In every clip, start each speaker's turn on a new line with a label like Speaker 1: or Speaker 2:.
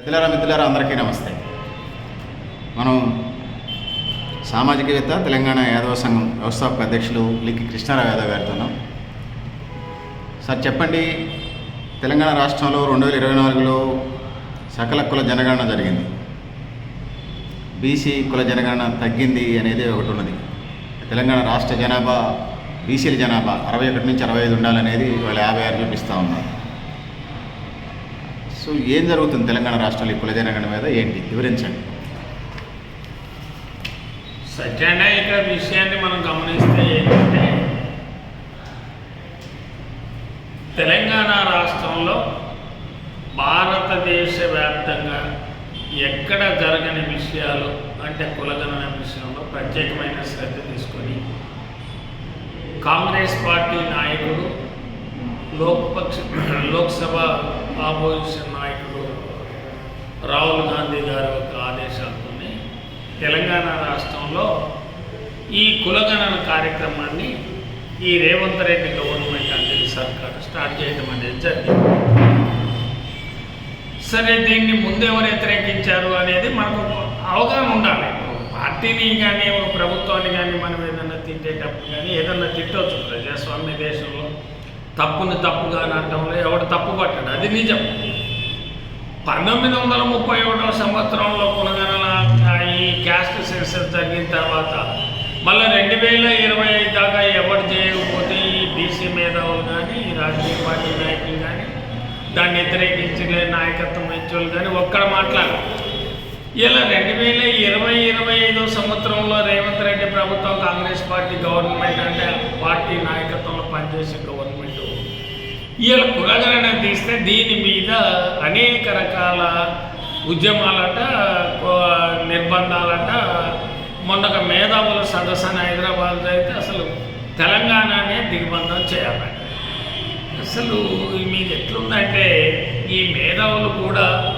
Speaker 1: మిత్రులారా మిత్రులారా అందరికీ నమస్తే. మనం సామాజికవేత్త తెలంగాణ యాదవ సంఘం వ్యవస్థాపక అధ్యక్షులు లిక్కి కృష్ణారావు యాదవ్ గారితో సార్ చెప్పండి తెలంగాణ రాష్ట్రంలో రెండు వేల ఇరవై నాలుగులో సకల కుల జనగణన జరిగింది. బీసీ కుల జనగణన తగ్గింది అనేది ఒకటి ఉన్నది. తెలంగాణ రాష్ట్ర జనాభా బీసీల జనాభా అరవై ఒకటి నుంచి అరవై ఐదు ఉండాలనేది వాళ్ళు యాభై ఆరు చూపిస్తూ ఉన్నారు. సో ఏం జరుగుతుంది తెలంగాణ రాష్ట్రంలో ఈ కుల మీద? ఏంటి? వివరించండి.
Speaker 2: సత్యాన ఇక్కడ విషయాన్ని మనం గమనిస్తే ఏంటంటే తెలంగాణ రాష్ట్రంలో భారతదేశ వ్యాప్తంగా ఎక్కడ జరగని విషయాలు అంటే కులగణన విషయంలో ప్రత్యేకమైన శ్రద్ధ తీసుకొని కాంగ్రెస్ పార్టీ నాయకుడు లోక్పక్ష లోక్సభ ఆపోజిషన్ రాహుల్ గాంధీ గారి యొక్క ఆదేశాలతోనే తెలంగాణ రాష్ట్రంలో ఈ కులగణన కార్యక్రమాన్ని ఈ రేవంత్ రెడ్డి గవర్నమెంట్ అంటే సర్కార్ స్టార్ట్ చేయడం అనేది జరిగింది. సరే దీన్ని ముందు వ్యతిరేకించారు అనేది మనకు అవగాహన ఉండాలి. పార్టీని కానీ ఒక ప్రభుత్వాన్ని కానీ మనం ఏదన్నా తిట్టేటప్పుడు కానీ ఏదన్నా తిట్టవచ్చు ప్రజాస్వామ్య దేశంలో తప్పుని తప్పుగా అనటంలో ఎవడు తప్పు పట్టడు. అది నిజం. పంతొమ్మిది వందల ముప్పై ఒకటో సంవత్సరంలో కులగణన ఈ క్యాస్ట్ సెన్సస్ జరిగిన తర్వాత మళ్ళీ రెండు వేల ఇరవై ఐదు దాకా ఎవరు చేయకపోతే ఈ బీసీ మేధావులు కానీ ఈ రాజకీయ పార్టీ నాయకులు కానీ దాన్ని వ్యతిరేకించలే నాయకత్వం ఇచ్చేవాళ్ళు కానీ ఒక్కడ మాట్లాడారు. ఇలా రెండు వేల ఇరవై ఇరవై ఐదో సంవత్సరంలో రేవంత్ రెడ్డి ప్రభుత్వం కాంగ్రెస్ పార్టీ గవర్నమెంట్ అంటే పార్టీ నాయకత్వంలో పనిచేసే గవర్నమెంట్ ఈయన కులగణన తీస్తే దీని మీద అనేక రకాల ఉద్యమాలట కో- నిర్బంధాలట. మొన్నక మేధావుల సదస్సు అని హైదరాబాద్ అయితే అసలు తెలంగాణనే దిగ్బంధం చేయాలంట. అసలు మీకు ఎట్లుందంటే ఈ మేధావులు కూడా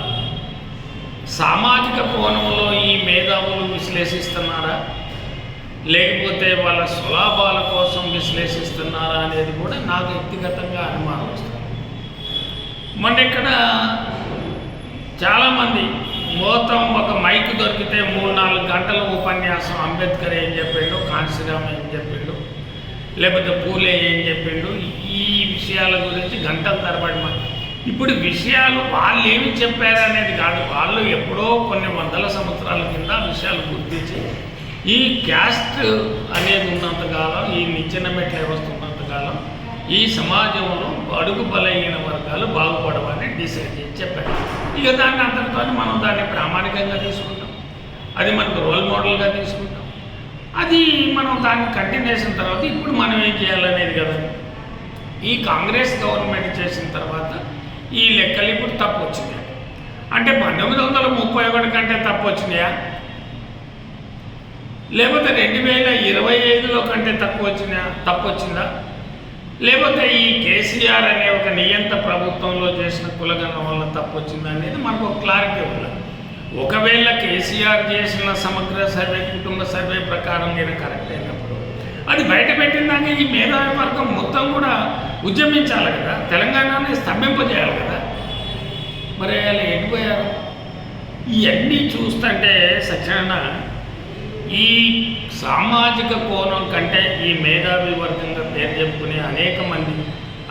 Speaker 2: సామాజిక కోణంలో ఈ మేధావులు విశ్లేషిస్తున్నారా? లేకపోతే వాళ్ళ స్వలాభాల కోసం విశ్లేషిస్తున్నారా అనేది కూడా నాకు వ్యక్తిగతంగా అనుమానం వస్తుంది. మొన్న ఇక్కడ చాలామంది మొత్తం ఒక మైక్ దొరికితే మూడు నాలుగు గంటల ఉపన్యాసం అంబేద్కర్ ఏం చెప్పిండు కాంశీరామ్ ఏం చెప్పిండు లేకపోతే పూలే ఏం చెప్పిండు ఈ విషయాల గురించి గంటల తరబడి మన ఇప్పుడు విషయాలు వాళ్ళు ఏమి చెప్పారనేది కాదు వాళ్ళు ఎప్పుడో కొన్ని వందల సంవత్సరాల కింద విషయాలు గుర్తించి ఈ క్యాస్ట్ అనేది ఉన్నంతకాలం ఈ నిచ్చెన మెట్ల వ్యవస్థ ఉన్నంతకాలం ఈ సమాజంలో అడుగు బలహీన వర్గాలు బాగుపడమని డిసైడ్ చేసి చెప్పారు. ఇక దాన్ని అంతటితో మనం దాన్ని ప్రామాణికంగా తీసుకుంటాం. అది మనకు రోల్ మోడల్గా తీసుకుంటాం. అది మనం దాన్ని కంటిన్యూషన్ తర్వాత ఇప్పుడు మనం ఏం చేయాలనేది కదా. ఈ కాంగ్రెస్ గవర్నమెంట్ చేసిన తర్వాత ఈ లెక్కలు ఇప్పుడు తప్పు వచ్చినాయి. అంటే పంతొమ్మిది వందల ముప్పై ఒకటి కంటే తప్పు వచ్చినాయా? లేకపోతే రెండు వేల ఇరవై ఐదులో కంటే తక్కువ వచ్చినా తప్పు వచ్చిందా లేకపోతే ఈ కేసీఆర్ అనే ఒక నియంత ప్రభుత్వంలో చేసిన కులగణన వల్ల తప్పు వచ్చిందా అనేది మనకు ఒక క్లారిటీ ఉండదు ఒకవేళ కేసీఆర్ చేసిన సమగ్ర సర్వే కుటుంబ సర్వే ప్రకారం నేను కరెక్ట్ అయినప్పుడు అది బయట పెట్టిందాక ఈ మేధావి వర్గం మొత్తం కూడా ఉద్యమించాలి కదా? తెలంగాణని స్తంభింపజేయాలి కదా? మరి అలా ఎండిపోయారు ఇవన్నీ చూస్తుంటే సత్యనారాయణ ఈ సామాజిక కోణం కంటే ఈ మేధావి వర్గంగా పేరు చెప్పుకునే అనేక మంది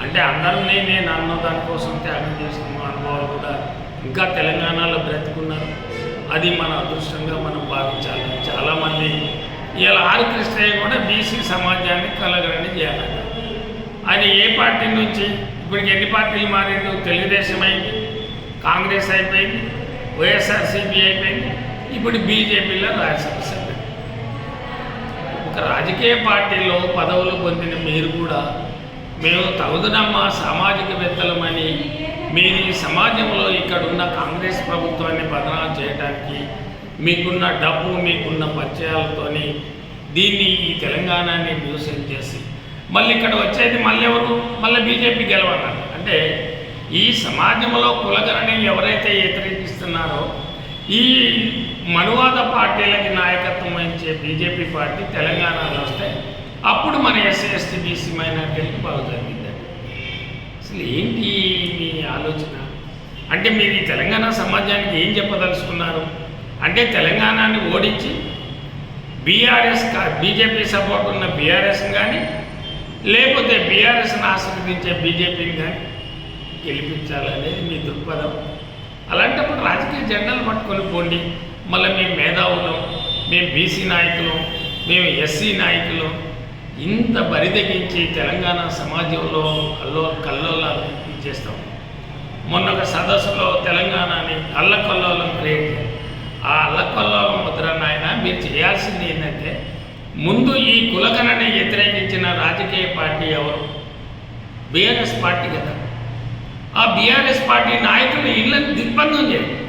Speaker 2: అంటే అందరినీ నేను అన్న దానికోసం త్యాగం చేసుకున్న అనుభవాలు కూడా ఇంకా తెలంగాణలో బ్రతుకున్నారు. అది మన అదృష్టంగా మనం భావించాలి. చాలామంది ఇలా ఆర్ కృష్ణయ్య కూడా బీసీ సమాజాన్ని కలగలని చేయాలి ఆయన ఏ పార్టీ నుంచి? ఇప్పటికి ఎన్ని పార్టీలు మారిండు తెలుగుదేశం అయింది కాంగ్రెస్ అయిపోయింది వైఎస్ఆర్సీపీ అయిపోయింది ఇప్పుడు బీజేపీలో రాజ్యసభ రాజకీయ పార్టీలో పదవులు పొందిన మీరు కూడా మేము తగుదనమ్మ సామాజికవేత్తలమని మీరు ఈ సమాజంలో ఇక్కడున్న కాంగ్రెస్ ప్రభుత్వాన్ని బదనాలు చేయడానికి మీకున్న డబ్బు మీకున్న పరిచయాలతోని దీన్ని ఈ తెలంగాణని మ్యూజియం చేసి మళ్ళీ ఇక్కడ వచ్చేది మళ్ళీ ఎవరు? మళ్ళీ బీజేపీ గెలవన్నారు అంటే ఈ సమాజంలో కులగణని ఎవరైతే వ్యతిరేకిస్తున్నారో ఈ మనువాద పార్టీలకి నాయకత్వం వహించే బీజేపీ పార్టీ తెలంగాణలో వస్తే అప్పుడు మన ఎస్సీ ఎస్టీ బీసీ మైనార్టీలకు బాగా జరిగిందండి అసలు ఏంటి మీ ఆలోచన? అంటే మీరు ఈ తెలంగాణ సమాజానికి ఏం చెప్పదలుచుకున్నారు? అంటే తెలంగాణని ఓడించి బీఆర్ఎస్ బీజేపీ సపోర్ట్ ఉన్న బీఆర్ఎస్ కానీ లేకపోతే బీఆర్ఎస్ని ఆశీర్వదించే బీజేపీని కానీ గెలిపించాలనేది మీ దృక్పథం. అలాంటప్పుడు రాజకీయ జెండాలు పట్టుకొని పోండి. మళ్ళీ మేము మేధావులం మేము బీసీ నాయకులు మేము ఎస్సీ నాయకులు. ఇంత బరిదగించి తెలంగాణ సమాజంలో కల్లో కల్లోలాలు చేస్తాం. మొన్న ఒక సదస్సులో తెలంగాణని అల్లకల్లోలం క్రియేట్ ఆ అల్లకల్లోలం ముద్ర నాయన మీరు చేయాల్సింది ఏంటంటే ముందు ఈ కులగణని వ్యతిరేకించిన రాజకీయ పార్టీ ఎవరు? బీఆర్ఎస్ పార్టీ కదా. ఆ బీఆర్ఎస్ పార్టీ నాయకులు ఇళ్ళని దిగ్బంధం చేయండి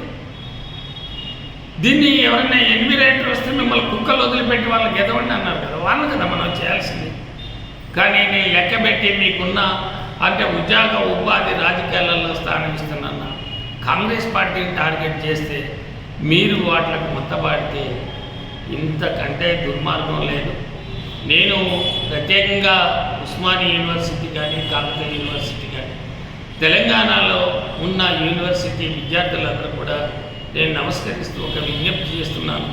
Speaker 2: దీన్ని ఎవరైనా ఎన్విరేటర్ వస్తే మిమ్మల్ని కుక్కలు వదిలిపెట్టి వాళ్ళకి ఎదవండి అన్నారు కదా. వాళ్ళు కదా మనం చేయాల్సింది. కానీ నేను లెక్కబెట్టి మీకున్న అంటే ఉద్యోగ ఉపాధి రాజకీయాలలో స్థానిస్తున్న కాంగ్రెస్ పార్టీని టార్గెట్ చేస్తే మీరు వాటికి మొత్తబాడితే ఇంతకంటే దుర్మార్గం లేదు. నేను ప్రత్యేకంగా ఉస్మానియా యూనివర్సిటీ కానీ కాకతీయ యూనివర్సిటీ కానీ తెలంగాణలో ఉన్న యూనివర్సిటీ విద్యార్థులందరూ కూడా నేను నమస్కరిస్తూ ఒక విజ్ఞప్తి చేస్తున్నాను.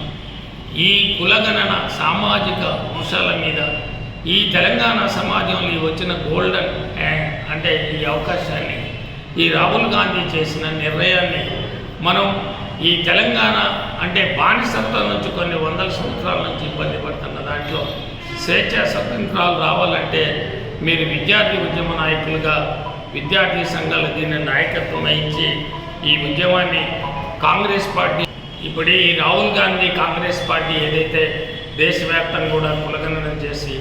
Speaker 2: ఈ కులగణన సామాజిక అంశాల మీద ఈ తెలంగాణ సమాజంలో వచ్చిన గోల్డెన్ అంటే ఈ అవకాశాన్ని ఈ రాహుల్ గాంధీ చేసిన నిర్ణయాన్ని మనం ఈ తెలంగాణ అంటే బానిసత్వం నుంచి కొన్ని వందల సంవత్సరాల నుంచి ఇబ్బంది పడుతున్న దాంట్లో స్వేచ్ఛ స్వతంత్రాలు రావాలంటే మీరు విద్యార్థి ఉద్యమ నాయకులుగా విద్యార్థి సంఘాలు దీన్ని నాయకత్వం వహించి ఈ ఉద్యమాన్ని కాంగ్రెస్ పార్టీ. ఇప్పుడు ఈ రాహుల్ గాంధీ కాంగ్రెస్ పార్టీ ఏదైతే దేశవ్యాప్తంగా కూడా కులగణనం చేసి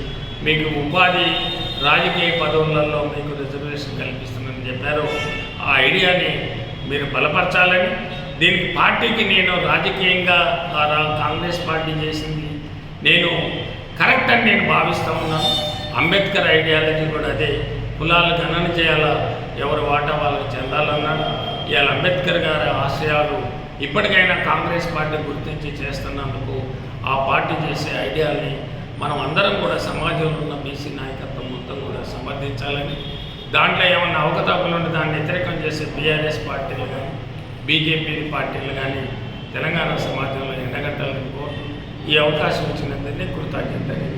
Speaker 2: మీకు ఉపాధి రాజకీయ పదవులలో మీకు రిజర్వేషన్ కల్పిస్తుందని చెప్పారు ఆ ఐడియాని మీరు బలపరచాలని దీనికి పార్టీకి నేను రాజకీయంగా కాంగ్రెస్ పార్టీ చేసింది నేను కరెక్ట్ అని నేను భావిస్తూ ఉన్నాను. అంబేద్కర్ ఐడియాలజీ కూడా అదే. కులాలు గణన చేయాలా? ఎవరు వాటా వాళ్ళకి చెందాలన్నా? ఇవాళ అంబేద్కర్ గారి ఆశయాలు ఇప్పటికైనా కాంగ్రెస్ పార్టీ గుర్తించి చేస్తున్నందుకు ఆ పార్టీ చేసే ఐడియాల్ని మనం అందరం కూడా సమాజంలో ఉన్న బీసీ నాయకత్వం మొత్తం కూడా సమర్థించాలని దాంట్లో ఏమన్నా అవకతవకలు ఉంటే దాన్ని వ్యతిరేకం చేసే బీఆర్ఎస్ పార్టీలు కానీ బీజేపీ పార్టీలు కానీ తెలంగాణ సమాజంలో ఎండగట్టాలని కోరుతూ ఈ అవకాశం ఇచ్చినందుకే కృతజ్ఞతలు.